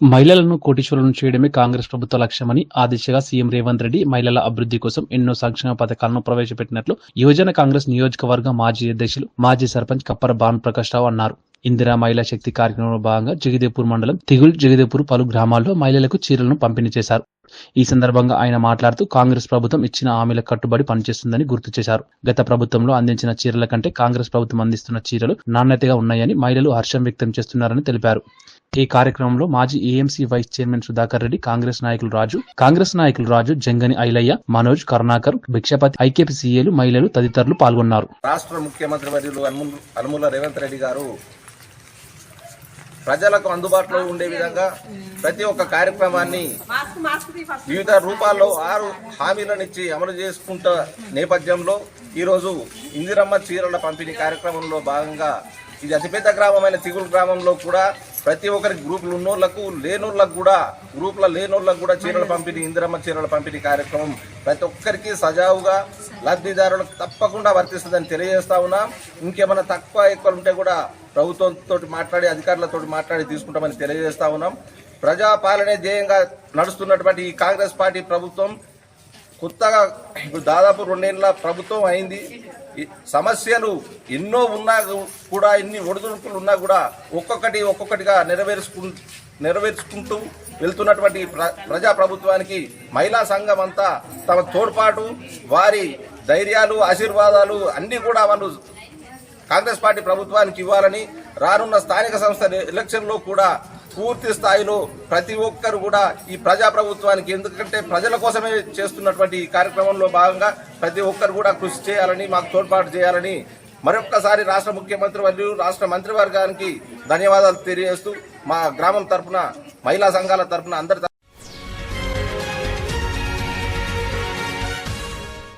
మహిళలను కోటీశ్వరులను చేయడమే కాంగ్రెస్ ప్రభుత్వ లక్ష్యమని ఆ దిశగా సీఎం రేవంత్ రెడ్డి మహిళల అభివృద్ధి కోసం ఎన్నో సంక్షేమ పథకాలను ప్రవేశపెట్టినట్లు యువజన కాంగ్రెస్ నియోజకవర్గ మాజీ అధ్యక్షులు మాజీ సర్పంచ్ కప్పర భాను ప్రకాష్ రావు అన్నారు. ఇందిరా మహిళా శక్తి కార్యక్రమంలో భాగంగా జగదేపూర్ మండలం తిగుల్ జగదేపూర్ పలు గ్రామాల్లో మహిళలకు చీరలను పంపిణీ చేశారు. ఈ సందర్భంగా ఆయన మాట్లాడుతూ కాంగ్రెస్ ప్రభుత్వం ఇచ్చిన హామీల కట్టుబడి పనిచేస్తుందని గుర్తు చేశారు. గత ప్రభుత్వంలో అందించిన చీరల కంటే కాంగ్రెస్ ప్రభుత్వం అందిస్తున్న చీరలు నాణ్యతగా ఉన్నాయని మహిళలు హర్షం వ్యక్తం చేస్తున్నారని తెలిపారు. ఈ కార్యక్రమంలో మాజీ AMC vice chairman Sudhakar Reddy Congress నాయకులు రాజు కాంగ్రెస్ నాయకులు రాజు జంగని ఐలయ్య మనోజ్ కరుణాకర్ భిక్షపతి ఐకేపీ సీఏలు మహిళలు తదితరులు పాల్గొన్నారు. రాష్ట్ర ముఖ్యమంత్రి వర్యులు అనుముల రేవంత్ రెడ్డి గారు ప్రజలకు అందుబాటులో ఉండే విధంగా ప్రతి ఒక్క కార్యక్రమాన్ని వివిధ రూపాల్లో ఆరు హామీలనిచ్చి అమలు చేసుకుంట నేపథ్యంలో ఈరోజు ఇందిరమ్మ చీరల పంపిణీ కార్యక్రమంలో భాగంగా ఇది అతిపెద్ద గ్రామమైన తిగులు గ్రామంలో కూడా ప్రతి ఒక్కరికి గ్రూపులు ఉన్నోళ్ళకు లేనోళ్ళకు కూడా గ్రూపుల లేనోళ్ళకు కూడా చీరల పంపిణీ ఇందిరమ్మ చీరల పంపిణీ కార్యక్రమం ప్రతి ఒక్కరికి సజావుగా లబ్ధిదారులకు తప్పకుండా వర్తిస్తుందని తెలియజేస్తా ఉన్నాం. ఇంకేమైనా తక్కువ ఎక్కువ ఉంటే కూడా ప్రభుత్వంతో మాట్లాడి అధికారులతో మాట్లాడి తీసుకుంటామని తెలియజేస్తా ఉన్నాం. ప్రజాపాలనే ధ్యేయంగా నడుస్తున్నటువంటి ఈ కాంగ్రెస్ పార్టీ ప్రభుత్వం కొత్తగా ఇప్పుడు దాదాపు రెండేళ్ళ ప్రభుత్వం అయింది. సమస్యలు ఎన్నో ఉన్నా కూడా ఎన్ని ఒడిదుడుకులు ఉన్నా కూడా ఒక్కొక్కటి ఒక్కొక్కటిగా నెరవేర్చుకు నెరవేర్చుకుంటూ వెళ్తున్నటువంటి ప్ర- ప్రజా ప్రభుత్వానికి మహిళా సంఘం అంతా తమ తోడ్పాటు వారి ధైర్యాలు ఆశీర్వాదాలు అన్నీ కూడా వాళ్ళు కాంగ్రెస్ పార్టీ ప్రభుత్వానికి ఇవ్వాలని రానున్న స్థానిక సంస్థ ఎలక్షన్లో కూడా పూర్తి స్థాయిలో ప్రతి ఒక్కరు కూడా ఈ ప్రజా ప్రభుత్వానికి ఎందుకంటే ప్రజల కోసమే చేస్తున్నటువంటి ఈ కార్యక్రమంలో భాగంగా ప్రతి ఒక్కరు కూడా కృషి చేయాలని మాకు తోడ్పాటు చేయాలని మరొక్కసారి రాష్ట్ర ముఖ్యమంత్రి మరియు రాష్ట్ర మంత్రివర్గానికి ధన్యవాదాలు తెలియజేస్తూ మా గ్రామం తరపున మహిళా సంఘాల తరపున అందరి